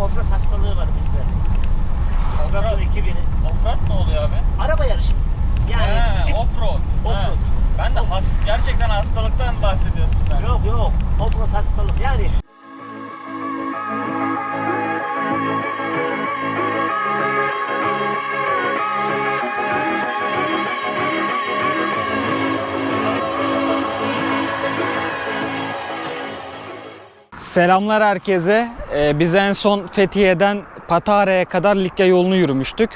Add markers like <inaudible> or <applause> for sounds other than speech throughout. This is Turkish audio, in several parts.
offroad hastalığı var bizde. Offroad ekibinin. Offroad ne oluyor abi? Araba yarışı. Yani He, offroad. Offroad. He. Ben de hast gerçekten hastalıktan bahsediyorsun sen. Yok yok. Offroad hastalık. Yani Selamlar herkese. Ee, biz en son Fethiye'den Patara'ya kadar Likya yolunu yürümüştük.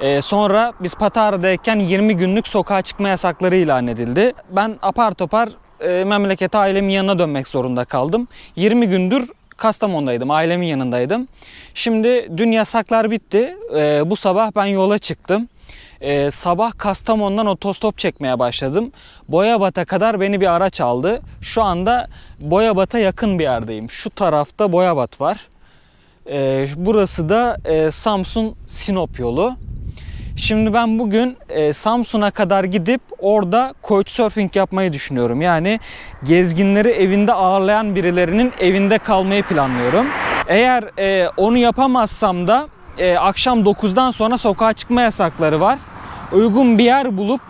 Ee, sonra biz Patara'dayken 20 günlük sokağa çıkma yasakları ilan edildi. Ben apar topar e, memlekete ailemin yanına dönmek zorunda kaldım. 20 gündür Kastamonu'daydım, ailemin yanındaydım. Şimdi dün yasaklar bitti. Ee, bu sabah ben yola çıktım. Ee, sabah Kastamonu'dan otostop çekmeye başladım. Boyabat'a kadar beni bir araç aldı. Şu anda Boyabat'a yakın bir yerdeyim. Şu tarafta Boyabat var. Ee, burası da e, Samsun Sinop yolu. Şimdi ben bugün e, Samsun'a kadar gidip orada couchsurfing yapmayı düşünüyorum. Yani gezginleri evinde ağırlayan birilerinin evinde kalmayı planlıyorum. Eğer e, onu yapamazsam da e, akşam 9'dan sonra sokağa çıkma yasakları var. Uygun bir yer bulup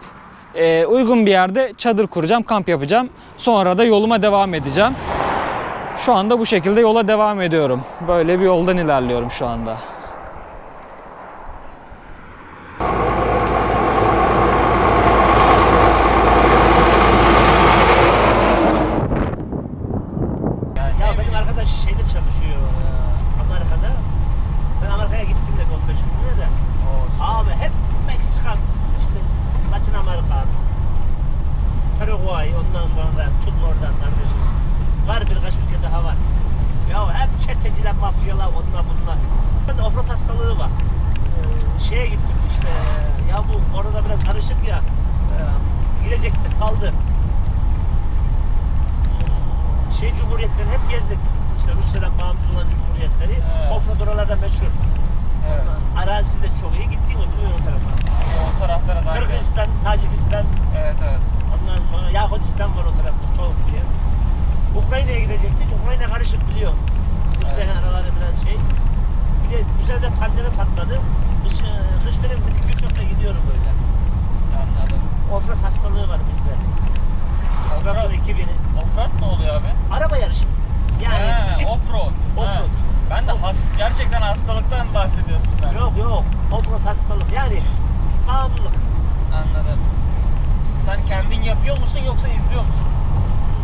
e, uygun bir yerde çadır kuracağım, kamp yapacağım. Sonra da yoluma devam edeceğim. Şu anda bu şekilde yola devam ediyorum. Böyle bir yoldan ilerliyorum şu anda. Yani ya ne benim bileyim. arkadaş şeyde çalışıyor e, Amerika'da. Ben Amerika'ya gittim de bir 15 günlüğüne de. Olsun. Abi hep Meksika, işte Latin Amerika, Paraguay, ondan sonra tut oradan kardeşim. Var birkaç ülke daha var. Ya hep çeteciler, mafyalar, onlar bunlar. Ben offroad hastalığı var. Ee, şeye gittim işte, ya bu orada biraz karışık ya. Ee, gidecektik, kaldı. Şey cumhuriyetlerini hep gezdik. İşte Rusya'dan bağımsız olan cumhuriyetleri. Evet. Offroad oralarda meşhur. Evet. Arazisi de çok iyi. Gittin mi bilmiyorum o tarafa. O taraflara daha Kırgızistan, Tacikistan, Evet evet. ondan sonra Yahutistan var o tarafta soğuk bir yer. Ukrayna'ya gidecektik. Ukrayna karışık biliyor. Rusya Evet. araları biraz şey. Bir de güzel de pandemi patladı. Kış, e, kış dönemi 2-3 hafta gidiyorum böyle. Anladım. Offroad hastalığı var bizde. Offroad, Offroad ekibini. offroad ne oluyor abi? Araba yarışı. Yani He, cip- offroad. He. Offroad. Ben de hast gerçekten hastalıktan bahsediyorsun sen. Yok yok. Offroad hastalık. Yani bağımlılık. Anladım. Sen kendin yapıyor musun yoksa izliyor musun?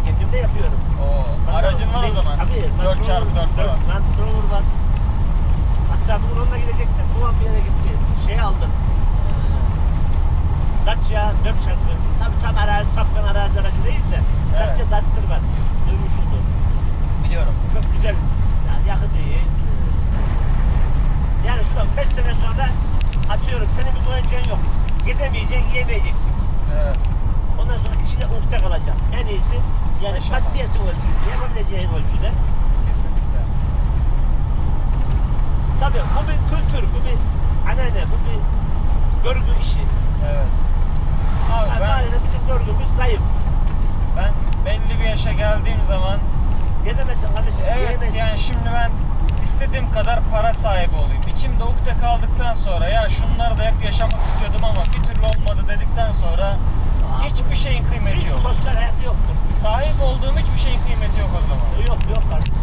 Kendim de yapıyorum. Oo, aracın var o zaman. Tabii. 4 çarpı 4 var. Land Rover var. Hatta bugün onunla gidecektim. An bir yere gitti. Şey aldım. Ee, Dacia 4 çarpı. Tabii tam arazi, safkan arazi aracı değil de. Evet. Dacia Duster var. Duymuşsundur. Biliyorum. Çok güzel. Yani yakıt iyi. Yani şuradan 5 sene sonra atıyorum senin bir güvencen yok. Gezemeyeceksin, yiyemeyeceksin. Evet. Ondan sonra içinde ukde kalacak. En iyisi yani Yaşamak. maddiyetin ölçüsü, yapabileceğin ölçüde. Tabii bu bir kültür, bu bir anane, bu bir görgü işi. Evet. Abi Yani ben, maalesef bizim görgümüz zayıf. ben belli bir yaşa geldiğim zaman Gezemezsin kardeşim, evet yiyemezsin. yani şimdi ben istediğim kadar para sahibi olayım. İçimde ukde kaldıktan sonra ya şunları da hep yaşamak istiyordum ama bir türlü olmadı dedikten sonra Aa, hiçbir şeyin kıymeti Hiç yok. sosyal hayatı yoktur. Sahip olduğum hiçbir şeyin kıymeti yok o zaman. Yok yok kardeşim.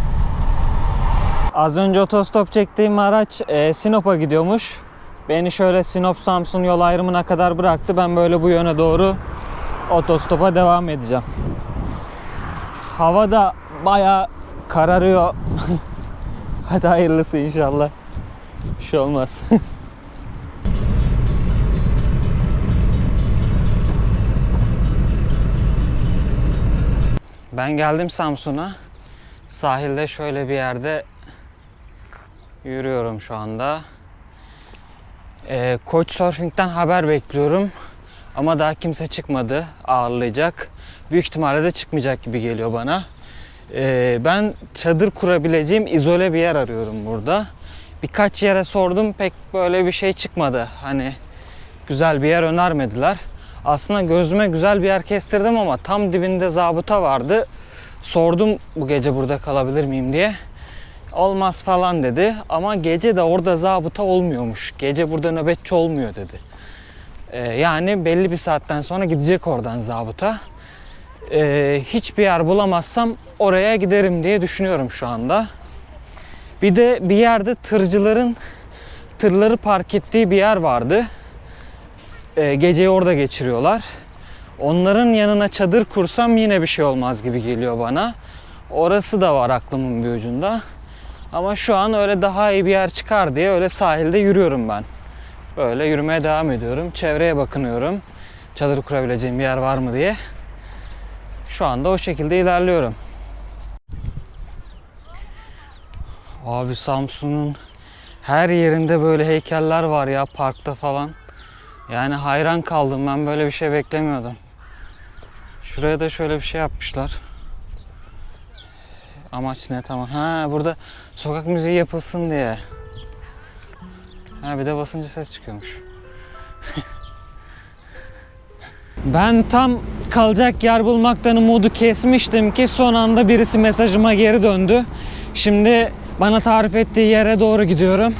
Az önce otostop çektiğim araç e, Sinop'a gidiyormuş. Beni şöyle Sinop Samsun yol ayrımına kadar bıraktı. Ben böyle bu yöne doğru otostopa devam edeceğim. Hava da baya kararıyor. <laughs> Hadi hayırlısı inşallah. Bir şey olmaz. <laughs> ben geldim Samsun'a. Sahilde şöyle bir yerde yürüyorum şu anda. Ee, Couchsurfing'den haber bekliyorum. Ama daha kimse çıkmadı ağırlayacak. Büyük ihtimalle de çıkmayacak gibi geliyor bana. Ee, ben çadır kurabileceğim izole bir yer arıyorum burada. Birkaç yere sordum pek böyle bir şey çıkmadı. Hani güzel bir yer önermediler. Aslında gözüme güzel bir yer kestirdim ama tam dibinde zabıta vardı. Sordum bu gece burada kalabilir miyim diye. Olmaz falan dedi ama gece de orada zabıta olmuyormuş. Gece burada nöbetçi olmuyor dedi. Ee, yani belli bir saatten sonra gidecek oradan zabıta. Ee, hiçbir yer bulamazsam oraya giderim diye düşünüyorum şu anda. Bir de bir yerde tırcıların tırları park ettiği bir yer vardı. Ee, geceyi orada geçiriyorlar. Onların yanına çadır kursam yine bir şey olmaz gibi geliyor bana. Orası da var aklımın bir ucunda. Ama şu an öyle daha iyi bir yer çıkar diye öyle sahilde yürüyorum ben. Böyle yürümeye devam ediyorum. Çevreye bakınıyorum. Çadır kurabileceğim bir yer var mı diye. Şu anda o şekilde ilerliyorum. Abi Samsun'un her yerinde böyle heykeller var ya parkta falan. Yani hayran kaldım ben böyle bir şey beklemiyordum. Şuraya da şöyle bir şey yapmışlar. Amaç ne tamam. Ha burada sokak müziği yapılsın diye. Ha bir de basınca ses çıkıyormuş. <laughs> ben tam kalacak yer bulmaktan umudu kesmiştim ki son anda birisi mesajıma geri döndü. Şimdi bana tarif ettiği yere doğru gidiyorum.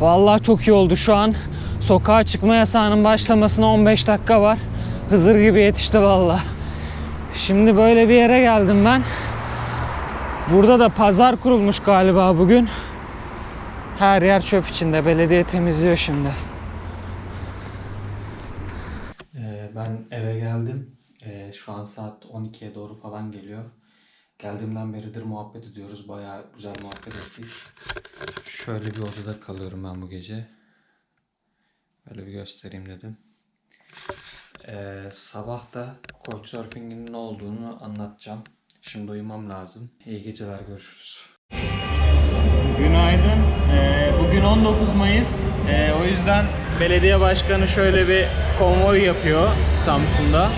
Vallahi çok iyi oldu şu an. Sokağa çıkma yasağının başlamasına 15 dakika var. Hızır gibi yetişti vallahi. Şimdi böyle bir yere geldim ben. Burada da pazar kurulmuş galiba bugün. Her yer çöp içinde. Belediye temizliyor şimdi. Ee, ben eve geldim. Ee, şu an saat 12'ye doğru falan geliyor. Geldiğimden beridir muhabbet ediyoruz. Bayağı güzel muhabbet ettik. Şöyle bir odada kalıyorum ben bu gece. Böyle bir göstereyim dedim. Ee, sabah da Couchsurfing'in ne olduğunu anlatacağım. Şimdi uyumam lazım. İyi geceler görüşürüz. Günaydın. Ee, bugün 19 Mayıs. Ee, o yüzden belediye başkanı şöyle bir konvoy yapıyor Samsun'da.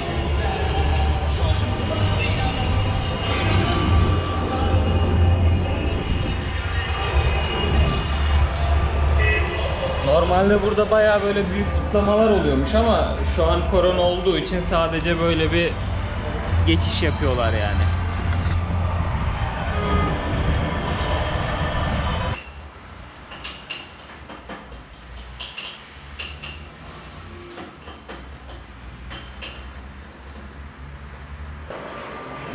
Normalde burada bayağı böyle büyük kutlamalar oluyormuş ama şu an korona olduğu için sadece böyle bir geçiş yapıyorlar yani.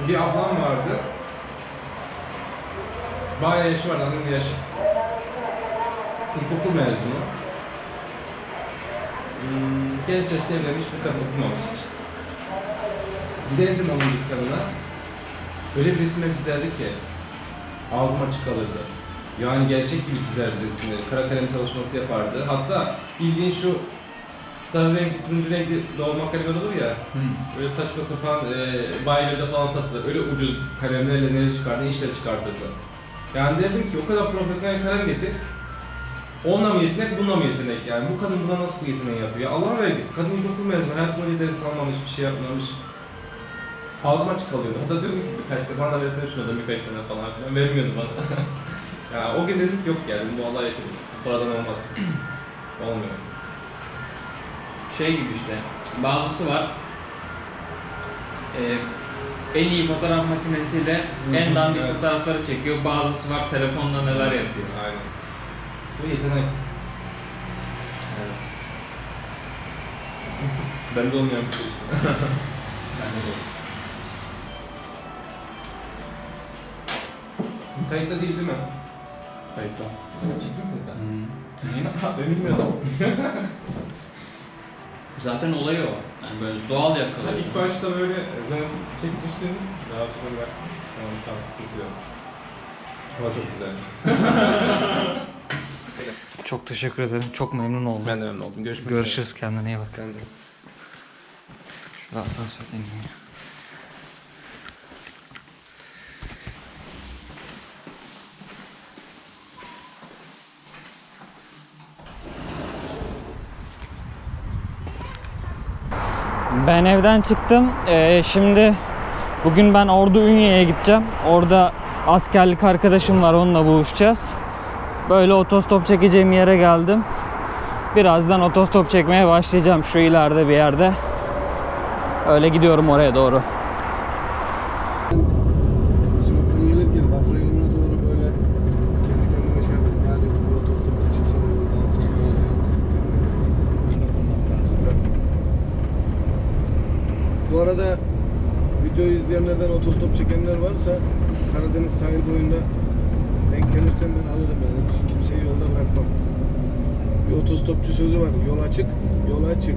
Bir ablam vardı. Bayağı yaşı var, annemin yaşı. İlkokul mezunu. Hmm, genç yaşta evlenmiş bir kadın okumamış işte. Giderdim onun dükkanına. Öyle bir resimler çizerdi ki ağzım açık kalırdı. Yani gerçek gibi çizerdi resimleri. Kara kalem çalışması yapardı. Hatta bildiğin şu sarı renkli, turuncu renkli dolma kalemler olur ya. Böyle saçma sapan e, bayilerde falan satılır. Öyle ucuz kalemlerle neler çıkardı, işler çıkartırdı. Yani dedim ki o kadar profesyonel kalem getir. Onunla mı yetenek, bununla mı yetenek yani? Bu kadın buna nasıl bu yeteneği yapıyor? Ya Allah vergisi, kadın ilkokul mezunu, hayat boyunca ders almamış, bir şey yapmamış. Ağzım açık kalıyordu. Hatta diyorum ki birkaç kere bana versene şunu da birkaç tane falan filan. Vermiyordu bana. <laughs> ya o gün dedim ki yok geldim bu yetenek. Sonradan olmaz. <clears throat> Olmuyor. Şey gibi işte bazısı var Ee, en iyi fotoğraf makinesiyle en dandik evet. fotoğrafları çekiyor bazısı var telefonla neler yapıyor Aynen. Bu yetenek. evet. Bende olmayan bir şey. Kayıtta değil değil mi? Kayıtta. Ciddi misin sen? ben bilmiyordum. <laughs> zaten olayı o yani böyle doğal yakalıyor ilk başta böyle sen çekmiştin. Daha sonra tamam tamam yok. Ama çok güzel. <laughs> Çok teşekkür ederim. Çok memnun oldum. Ben de memnun oldum. Görüşmek Görüşürüz. Kendine iyi bak. üzere. Ben de. Şurada asansör ineyim Ben evden çıktım. Ee, şimdi bugün ben Ordu Ünye'ye gideceğim. Orada askerlik arkadaşım var. Onunla buluşacağız. Böyle otostop çekeceğim yere geldim. Birazdan otostop çekmeye başlayacağım şu ileride bir yerde. Öyle gidiyorum oraya doğru. Denk gelirsem ben alırım yani. Hiç kimseyi yolda bırakmam. Bir otostopçu sözü var. Yol açık, yol açık.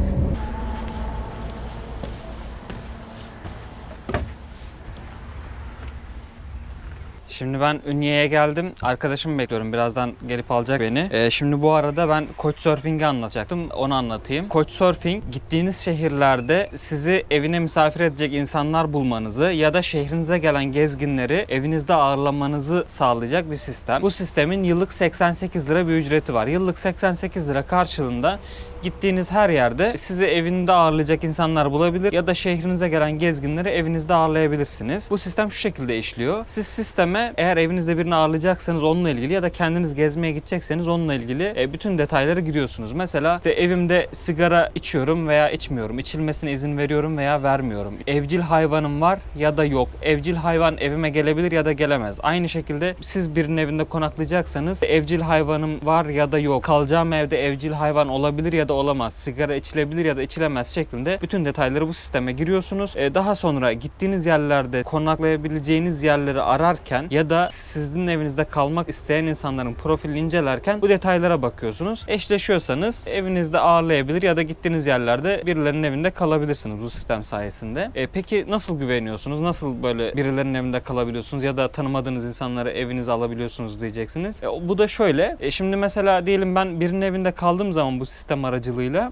Şimdi ben Ünye'ye geldim. Arkadaşımı bekliyorum. Birazdan gelip alacak beni. Ee, şimdi bu arada ben Couchsurfing'i anlatacaktım. Onu anlatayım. Couchsurfing gittiğiniz şehirlerde sizi evine misafir edecek insanlar bulmanızı ya da şehrinize gelen gezginleri evinizde ağırlamanızı sağlayacak bir sistem. Bu sistemin yıllık 88 lira bir ücreti var. Yıllık 88 lira karşılığında gittiğiniz her yerde sizi evinde ağırlayacak insanlar bulabilir ya da şehrinize gelen gezginleri evinizde ağırlayabilirsiniz. Bu sistem şu şekilde işliyor. Siz sisteme eğer evinizde birini ağırlayacaksanız onunla ilgili ya da kendiniz gezmeye gidecekseniz onunla ilgili e, bütün detayları giriyorsunuz. Mesela işte evimde sigara içiyorum veya içmiyorum. İçilmesine izin veriyorum veya vermiyorum. Evcil hayvanım var ya da yok. Evcil hayvan evime gelebilir ya da gelemez. Aynı şekilde siz birinin evinde konaklayacaksanız evcil hayvanım var ya da yok. Kalacağım evde evcil hayvan olabilir ya da olamaz. Sigara içilebilir ya da içilemez şeklinde bütün detayları bu sisteme giriyorsunuz. Ee, daha sonra gittiğiniz yerlerde konaklayabileceğiniz yerleri ararken ya da sizin evinizde kalmak isteyen insanların profilini incelerken bu detaylara bakıyorsunuz. Eşleşiyorsanız evinizde ağırlayabilir ya da gittiğiniz yerlerde birilerinin evinde kalabilirsiniz bu sistem sayesinde. Ee, peki nasıl güveniyorsunuz? Nasıl böyle birilerinin evinde kalabiliyorsunuz ya da tanımadığınız insanları evinize alabiliyorsunuz diyeceksiniz. E, bu da şöyle. E, şimdi mesela diyelim ben birinin evinde kaldığım zaman bu sistem aracılığıyla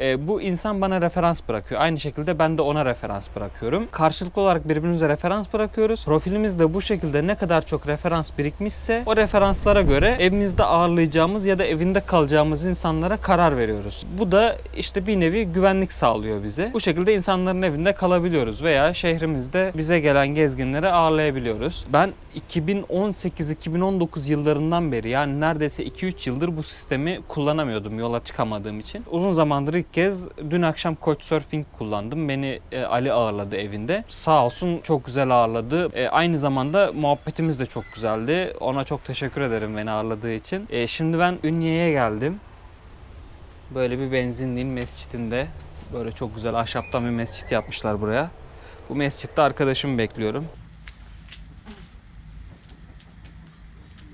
e, bu insan bana referans bırakıyor. Aynı şekilde ben de ona referans bırakıyorum. Karşılıklı olarak birbirimize referans bırakıyoruz. Profilimizde bu şekilde ne kadar çok referans birikmişse o referanslara göre evimizde ağırlayacağımız ya da evinde kalacağımız insanlara karar veriyoruz. Bu da işte bir nevi güvenlik sağlıyor bize. Bu şekilde insanların evinde kalabiliyoruz veya şehrimizde bize gelen gezginleri ağırlayabiliyoruz. Ben 2018-2019 yıllarından beri yani neredeyse 2-3 yıldır bu sistemi kullanamıyordum yola çıkamadığım için. Uzun zamandır ilk kez dün akşam Couchsurfing kullandım. Beni e, Ali ağırladı evinde. Sağ olsun çok güzel ağırladı. E, aynı zamanda muhabbetimiz de çok güzeldi. Ona çok teşekkür ederim beni ağırladığı için. E, şimdi ben Ünye'ye geldim. Böyle bir benzinliğin mescidinde böyle çok güzel ahşaptan bir mescit yapmışlar buraya. Bu mescitte arkadaşımı bekliyorum.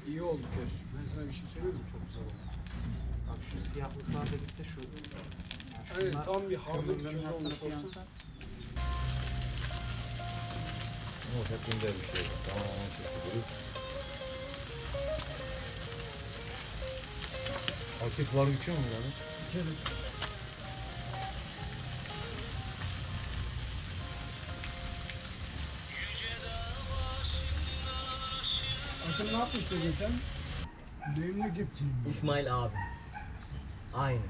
İyi oldu Keş. Ben sana bir şey söyleyeyim mi? Çok güzel oldu. Bak şu siyahlıklar da gitse şu. Evet, tam bir havlu bir köy olmuş olsa. Akif var geçiyor mu yani? Sen ne yapmıştın geçen? Düğünlü cipçi. İsmail abi. Aynı.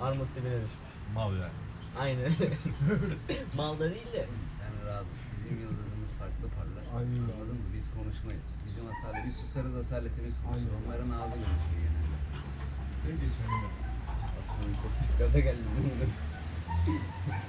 Armut dibine düşmüş. Mal yani. Aynı. <laughs> Malda değil de. Sen rahat ol. Bizim yıldızımız farklı parlar. Aynen. Anladın mı? Biz konuşmayız. Bizim asalet, biz susarız asaletimiz konuşur. Onların ağzı konuşuyor genelde. Ne geçiyor? Aslında çok pis gaza geldi. <laughs>